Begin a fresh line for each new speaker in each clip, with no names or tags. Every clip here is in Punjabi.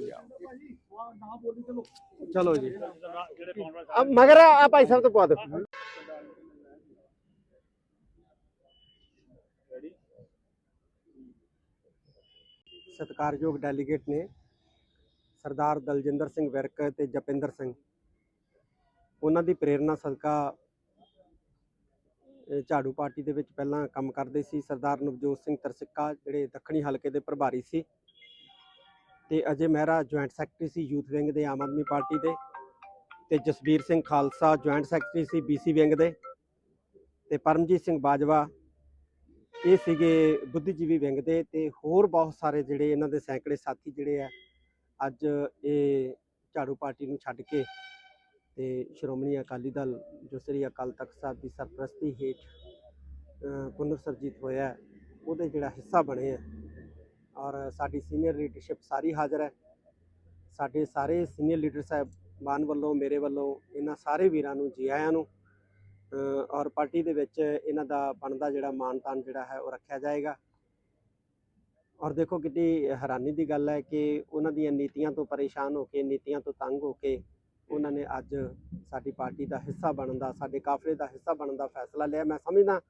ਜੀ ਆਓ। ਚਲੋ ਜੀ। ਆ ਮਗਰ ਆ ਭਾਈ ਸਾਹਿਬ ਤੋਂ ਪਵਾ ਦਿਓ। ਸਤਿਕਾਰਯੋਗ ਡੈਲੀਗੇਟ ਨੇ ਸਰਦਾਰ ਦਲਜਿੰਦਰ ਸਿੰਘ ਵਿਰਕ ਤੇ ਜਪਿੰਦਰ ਸਿੰਘ। ਉਹਨਾਂ ਦੀ ਪ੍ਰੇਰਣਾ ਸਦਕਾ ਝਾੜੂ ਪਾਰਟੀ ਦੇ ਵਿੱਚ ਪਹਿਲਾਂ ਕੰਮ ਕਰਦੇ ਸੀ ਸਰਦਾਰ ਨਵਜੋਤ ਸਿੰਘ ਤਰਸਿੱਕਾ, ਜਿਹੜੇ ਦੱਖਣੀ ਹਲਕੇ ਦੇ ਪ੍ਰਭਾਰੀ ਸੀ। ਤੇ ਅਜੇ ਮਹਿਰਾ ਜੁਆਇੰਟ ਸੈਕਟਰੀ ਸੀ ਯੂਥ ਵਿੰਗ ਦੇ, ਆਮ ਆਦਮੀ ਪਾਰਟੀ ਦੇ। ਤੇ ਜਸਬੀਰ ਸਿੰਘ ਖਾਲਸਾ ਜੁਆਇੰਟ ਸੈਕਟਰੀ ਸੀ ਬੀਸੀ ਵਿੰਗ ਦੇ। ਤੇ ਪਰਮਜੀਤ ਸਿੰਘ ਬਾਜਵਾ ਇਹ ਸੀਗੇ ਬੁੱਧੀਜੀਵੀ ਵਿੰਗ ਦੇ। ਤੇ ਹੋਰ ਬਹੁਤ ਸਾਰੇ ਜਿਹੜੇ ਇਹਨਾਂ ਦੇ ਸੈਂਕੜੇ ਸਾਥੀ ਜਿਹੜੇ ਆ, ਅੱਜ ਇਹ ਝਾੜੂ ਪਾਰਟੀ ਨੂੰ ਛੱਡ ਕੇ ਤੇ ਸ਼੍ਰੋਮਣੀ ਅਕਾਲੀ ਦਲ ਜੋ ਸ੍ਰੀ ਅਕਾਲ ਤਖਤ ਸਾਹਿਬ ਦੀ ਸਰਪ੍ਰਸਤੀ ਹੇਠ ਅ, ਪੁਨਰ ਸਰਜੀਤ ਹੋਇਆ ਉਹਦੇ ਜਿਹੜਾ ਹਿੱਸਾ ਬਣੇ ਆ ਔਰ ਸਾਡੀ ਸੀਨੀਅਰ ਲੀਡਰਸ਼ਿਪ ਸਾਰੀ ਹਾਜ਼ਰ ਹੈ। ਸਾਡੇ ਸਾਰੇ ਸੀਨੀਅਰ ਲੀਡਰ ਸਾਹਿਬਾਨ ਵੱਲੋਂ ਮੇਰੇ ਵੱਲੋਂ ਇਹਨਾਂ ਸਾਰੇ ਵੀਰਾਂ ਨੂੰ ਜੀ ਆਇਆਂ ਨੂੰ ਔਰ ਪਾਰਟੀ ਦੇ ਵਿੱਚ ਇਹਨਾਂ ਦਾ ਬਣਦਾ ਜਿਹੜਾ ਮਾਣ ਤਾਣ ਜਿਹੜਾ ਹੈ ਉਹ ਰੱਖਿਆ ਜਾਏਗਾ। ਔਰ ਦੇਖੋ ਕਿੰਨੀ ਹੈਰਾਨੀ ਦੀ ਗੱਲ ਹੈ ਕਿ ਉਹਨਾਂ ਦੀਆਂ ਨੀਤੀਆਂ ਤੋਂ ਪਰੇਸ਼ਾਨ ਹੋ ਕੇ ਨੀਤੀਆਂ ਤੋਂ ਤੰਗ ਹੋ ਕੇ ਉਹਨਾਂ ਨੇ ਅੱਜ ਸਾਡੀ ਪਾਰਟੀ ਦਾ ਹਿੱਸਾ ਬਣਨ ਦਾ ਸਾਡੇ ਕਾਫਲੇ ਦਾ ਹਿੱਸਾ ਬਣਨ ਦਾ ਫੈਸਲਾ ਲਿਆ। ਮੈਂ ਸਮਝਦਾ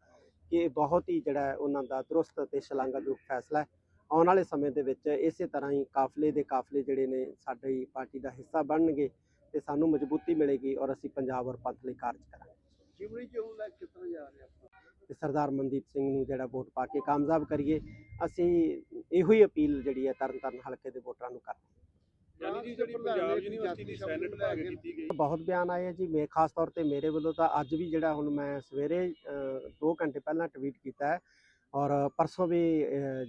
ਕਿ ਇਹ ਬਹੁਤ ਹੀ ਜਿਹੜਾ ਉਹਨਾਂ ਦਾ ਦਰੁਸਤ ਤੇ ਸ਼ਲਾਘਾਯੋਗ ਫੈਸਲਾ ਹੈ। ਆਉਣ ਵਾਲੇ ਸਮੇਂ ਦੇ ਵਿੱਚ ਇਸੇ ਤਰ੍ਹਾਂ ਹੀ ਕਾਫਲੇ ਦੇ ਕਾਫਲੇ ਜਿਹੜੇ ਨੇ ਸਾਡੀ ਪਾਰਟੀ ਦਾ ਹਿੱਸਾ ਬਣਨਗੇ ਤੇ ਸਾਨੂੰ ਮਜ਼ਬੂਤੀ ਮਿਲੇਗੀ ਔਰ ਅਸੀਂ ਪੰਜਾਬ ਔਰ ਪੰਥ ਲਈ ਕਾਰਜ ਕਰਾਂਗੇ।
ਜਿਮਣੀ ਚੋਣ ਦਾ ਕਿੱਥੇ ਜਾ ਰਿਹਾ?
ਤੇ ਸਰਦਾਰ ਮਨਦੀਪ ਸਿੰਘ ਨੂੰ ਜਿਹੜਾ ਵੋਟ ਪਾ ਕੇ ਕਾਮਯਾਬ ਕਰੀਏ ਅਸੀਂ ਇਹੋ ਹੀ ਅਪੀਲ ਜਿਹੜੀ ਹੈ ਤਰਨਤਾਰਨ ਹਲਕੇ ਦੇ ਵੋਟਰਾਂ ਨੂੰ ਕਰਦੇ।
ਯਾਨੀ ਜੀ ਜਿਹੜੀ ਪੰਜਾਬ ਯੂਨੀਵਰਸਿਟੀ ਦੀ ਸੈਨੇਟ ਲੈ ਕੇ ਕੀਤੀ ਗਈ।
ਬਹੁਤ ਬਿਆਨ ਆਏ ਆ ਜੀ ਮੈਂ ਖਾਸ ਤੌਰ ਤੇ ਮੇਰੇ ਵੱਲੋਂ ਤਾਂ ਅੱਜ ਵੀ ਜਿਹੜਾ ਹੁਣ ਮੈਂ ਸਵੇਰੇ 2 ਘੰਟੇ ਪਹਿਲਾਂ ਟਵੀਟ ਕੀਤਾ ਹੈ ਔਰ ਪਰਸੋਂ ਵੀ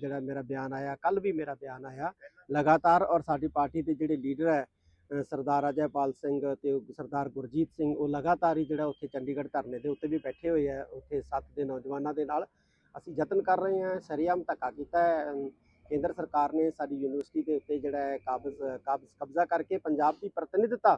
ਜਿਹੜਾ ਮੇਰਾ ਬਿਆਨ ਆਇਆ ਕੱਲ ਵੀ ਮੇਰਾ ਬਿਆਨ ਆਇਆ। ਲਗਾਤਾਰ ਔਰ ਸਾਡੀ ਪਾਰਟੀ ਦੇ ਜਿਹੜੇ ਲੀਡਰ ਹੈ ਸਰਦਾਰ ਅਜੈਪਾਲ ਸਿੰਘ ਤੇ ਸਰਦਾਰ ਗੁਰਜੀਤ ਸਿੰਘ ਉਹ ਲਗਾਤਾਰ ਹੀ ਜਿਹੜਾ ਉੱਥੇ ਚੰਡੀਗੜ੍ਹ ਧਰਨੇ ਦੇ ਉੱਤੇ ਵੀ ਬੈਠੇ ਹੋਏ ਆ ਉੱਥੇ ਸੱਤ ਦੇ ਨੌਜਵਾਨਾਂ ਦੇ ਨਾਲ ਅਸੀਂ ਯਤਨ ਕਰ ਰਹੇ ਹਾਂ ਸ਼ਰੀਆਮ ਧੱਕਾ ਕੀਤਾ ਹੈ ਕੇਂਦਰ ਸਰਕਾਰ ਨੇ ਸਾਡੀ ਯੂਨੀਵਰਸਿਟੀ ਦੇ ਉੱਤੇ ਜਿਹੜਾ ਹੈ ਕਾਬਜ਼ ਕਾਬਜ਼ ਕਬਜ਼ਾ ਕਰਕੇ ਪੰਜਾਬ ਦੀ ਪ੍ਰਤੀਨਿਧਤਾ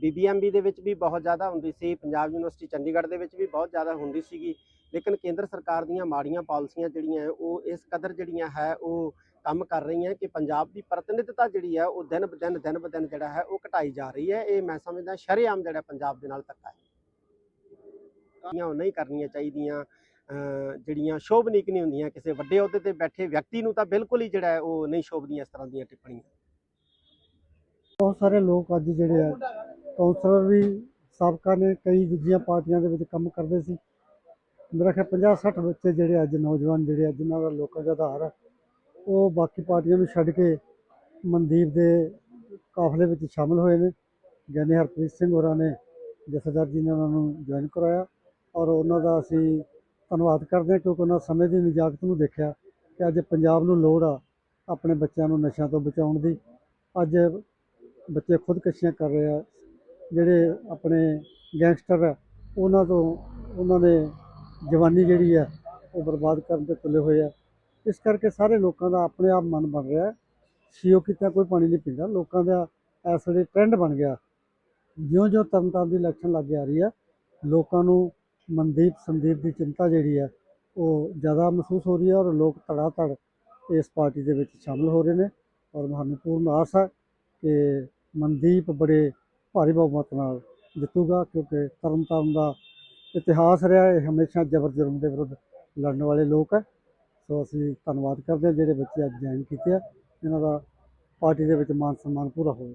ਬੀਬੀਐਮਬੀ ਦੇ ਵਿੱਚ ਵੀ ਬਹੁਤ ਜ਼ਿਆਦਾ ਹੁੰਦੀ ਸੀ, ਪੰਜਾਬ ਯੂਨੀਵਰਸਿਟੀ ਚੰਡੀਗੜ੍ਹ ਦੇ ਵਿੱਚ ਵੀ ਬਹੁਤ ਜ਼ਿਆਦਾ ਹੁੰਦੀ ਸੀਗੀ, ਲੇਕਿਨ ਕੇਂਦਰ ਸਰਕਾਰ ਦੀਆਂ ਮਾੜੀਆਂ ਪਾਲਿਸੀਆਂ ਜਿਹੜੀਆਂ ਉਹ ਇਸ ਕਦਰ ਜਿਹੜੀਆਂ ਹੈ, ਉਹ ਕੰਮ ਕਰ ਰਹੀਆਂ ਕਿ ਪੰਜਾਬ ਦੀ ਪ੍ਰਤੀਨਿਧਤਾ ਜਿਹੜੀ ਹੈ, ਉਹ ਦਿਨ ਬ ਦਿਨ ਦਿਨ ਬ ਦਿਨ ਜਿਹੜਾ ਹੈ, ਉਹ ਘਟਾਈ ਜਾ ਰਹੀ ਹੈ, ਇਹ ਮੈਂ ਸਮਝਦਾ ਸ਼ਰੇਆਮ ਜਿਹੜਾ ਪੰਜਾਬ ਦੇ ਨਾਲ ਧੱਕਾ ਹੈ। ਉਹ ਨਹੀਂ ਕਰਨੀਆਂ ਚਾਹੀਦੀਆਂ ਜਿਹੜੀਆਂ ਸ਼ੋਭਨੀਕ ਨਹੀਂ ਹੁੰਦੀਆਂ ਕਿਸੇ ਵੱਡੇ ਅਹੁਦੇ ਤੇ ਬੈਠੇ ਵਿਅਕਤੀ ਨੂੰ ਤਾਂ ਬਿਲਕੁਲ ਹੀ ਜਿਹੜਾ ਉਹ ਨਹੀਂ ਸ਼ੋਭਦੀਆਂ ਇਸ ਤਰ੍ਹਾਂ ਦੀਆਂ ਟਿੱਪਣੀਆਂ।
ਬਹੁਤ ਸਾਰੇ ਲੋਕ ਅੱਜ ਜਿਹੜੇ ਆ ਕੌਂਸਲਰ ਵੀ ਸਾਬਕਾ ਨੇ ਕਈ ਦੂਜੀਆਂ ਪਾਰਟੀਆਂ ਦੇ ਵਿੱਚ ਕੰਮ ਕਰਦੇ ਸੀ। ਮੇਰਾ ਖਿਆਲ 50 60 ਬੱਚੇ ਜਿਹੜੇ ਅੱਜ ਨੌਜਵਾਨ ਜਿਹੜੇ ਆ, ਜਿਨ੍ਹਾਂ ਦਾ ਲੋਕਾਂ ਦਾ ਆਧਾਰ ਆ, ਉਹ ਬਾਕੀ ਪਾਰਟੀਆਂ ਨੂੰ ਛੱਡ ਕੇ ਮਨਦੀਪ ਦੇ ਕਾਫਲੇ ਵਿੱਚ ਸ਼ਾਮਲ ਹੋਏ ਨੇ। ਗਿਆਨੀ ਹਰਪ੍ਰੀਤ ਸਿੰਘ ਹੋਰਾਂ ਨੇ ਜਥੇਦਾਰ ਜੀ ਨੇ ਉਹਨਾਂ ਨੂੰ ਜੁਆਇਨ ਕਰਾਇਆ ਔਰ ਉਹਨਾਂ ਦਾ ਅਸੀਂ ਧੰਨਵਾਦ ਕਰਦੇ ਹਾਂ ਕਿਉਂਕਿ ਉਹਨਾਂ ਸਮੇਂ ਦੀ ਨਿਜਾਕਤ ਨੂੰ ਦੇਖਿਆ ਕਿ ਅੱਜ ਪੰਜਾਬ ਨੂੰ ਲੋੜ ਆ ਆਪਣੇ ਬੱਚਿਆਂ ਨੂੰ ਨਸ਼ਿਆਂ ਤੋਂ ਬਚਾਉਣ ਦੀ। ਅੱਜ ਬੱਚੇ ਖੁਦਕਸ਼ੀਆਂ ਕਰ ਰਹੇ ਆ। ਜਿਹੜੇ ਆਪਣੇ ਗੈਂਗਸਟਰ ਆ, ਉਹਨਾਂ ਤੋਂ ਉਹਨਾਂ ਨੇ ਜਵਾਨੀ ਜਿਹੜੀ ਆ, ਉਹ ਬਰਬਾਦ ਕਰਨ ਤੇ ਤੁਲੇ ਹੋਏ ਆ। ਇਸ ਕਰਕੇ ਸਾਰੇ ਲੋਕਾਂ ਦਾ ਆਪਣੇ ਆਪ ਮਨ ਬਣ ਰਿਹਾ। ਸੀਓ ਕੀਤਾ, ਕੋਈ ਪਾਣੀ ਨਹੀਂ ਪੀਂਦਾ। ਲੋਕਾਂ ਦਾ ਇਸ ਵੇਲੇ ਟ੍ਰੈਂਡ ਬਣ ਗਿਆ। ਜਿਉਂ-ਜਿਉਂ ਤਰਨਤਾਰਨ ਦੀ ਇਲੈਕਸ਼ਨ ਲੱਗ ਆ ਰਹੀ ਆ, ਲੋਕਾਂ ਨੂੰ ਮਨਦੀਪ ਸੰਦੀਪ ਦੀ ਚਿੰਤਾ ਜਿਹੜੀ ਹੈ ਉਹ ਜ਼ਿਆਦਾ ਮਹਿਸੂਸ ਹੋ ਰਹੀ ਹੈ ਔਰ ਲੋਕ ਧੜਾ ਧੜ ਇਸ ਪਾਰਟੀ ਦੇ ਵਿੱਚ ਸ਼ਾਮਲ ਹੋ ਰਹੇ ਨੇ ਔਰ ਸਾਨੂੰ ਪੂਰਨ ਆਸ ਹੈ ਕਿ ਮਨਦੀਪ ਬੜੇ ਭਾਰੀ ਬਹੁਮਤ ਨਾਲ ਜਿੱਤੂਗਾ ਕਿਉਂਕਿ ਤਰਨਤਾਰਨ ਦਾ ਇਤਿਹਾਸ ਰਿਹਾ, ਇਹ ਹਮੇਸ਼ਾ ਜਬਰ ਜੁਰਮ ਦੇ ਵਿਰੁੱਧ ਲੜਨ ਵਾਲੇ ਲੋਕ ਹੈ ਸੋ ਅਸੀਂ ਧੰਨਵਾਦ ਕਰਦੇ ਹਾਂ ਜਿਹੜੇ ਬੱਚੇ ਅੱਜ ਜੁਆਇਨ ਕੀਤੇ ਆ। ਇਹਨਾਂ ਦਾ ਪਾਰਟੀ ਦੇ ਵਿੱਚ ਮਾਨ ਸਨਮਾਨ ਪੂਰਾ ਹੋਵੇ।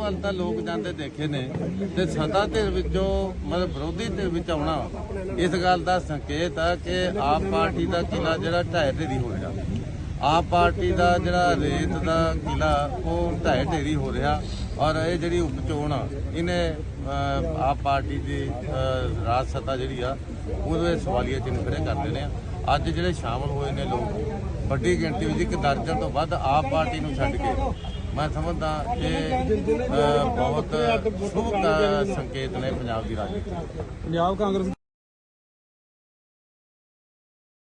ਵੱਲ ਤਾਂ ਲੋਕ ਜਾਂਦੇ ਦੇਖੇ ਨੇ ਤੇ ਸਦਾ ਦੇ ਵਿੱਚੋਂ, ਮਤਲਬ ਵਿਰੋਧੀ ਦੇ ਵਿੱਚ ਆਉਣਾ, ਇਸ ਗੱਲ ਦਾ ਸੰਕੇਤ ਆ ਕਿ ਆਪ ਪਾਰਟੀ ਦਾ ਕਿਲਾ ਜਿਹੜਾ ਢਹਿ ਢੇਰੀ ਹੋ ਰਿਹਾ। ਆਪ ਪਾਰਟੀ ਦਾ ਜਿਹੜਾ ਰੇਤ ਦਾ ਕਿਲਾ, ਉਹ ਢਹਿ ਢੇਰੀ ਹੋ ਰਿਹਾ ਔਰ ਇਹ ਜਿਹੜੀ ਉਪਚੋਣ ਆ, ਇਹਨੇ ਆਪ ਪਾਰਟੀ ਦੀ ਰਾਜ ਸੱਤਾ ਜਿਹੜੀ ਆ, ਉਹਦੇ ਸਵਾਲੀਆ ਚਿੰਨ੍ਹ ਖੜੇ ਕਰ ਦੇਣੇ ਆ। ਅੱਜ ਜਿਹੜੇ ਸ਼ਾਮਲ ਹੋਏ ਨੇ ਲੋਕ, ਵੱਡੀ ਗਿਣਤੀ ਵਿੱਚ ਇੱਕ ਦਰਜਨ ਤੋਂ ਵੱਧ ਆਪ ਪਾਰਟੀ ਨੂੰ ਛੱਡ ਕੇ ਮੈਂ ਸਮਝਦਾ ਇਹ ਬਹੁਤ ਸ਼ੁਭ ਸੰਕੇਤ ਨੇ ਪੰਜਾਬ ਦੀ ਰਾਜਨੀਤੀ
ਪੰਜਾਬ ਕਾਂਗਰਸ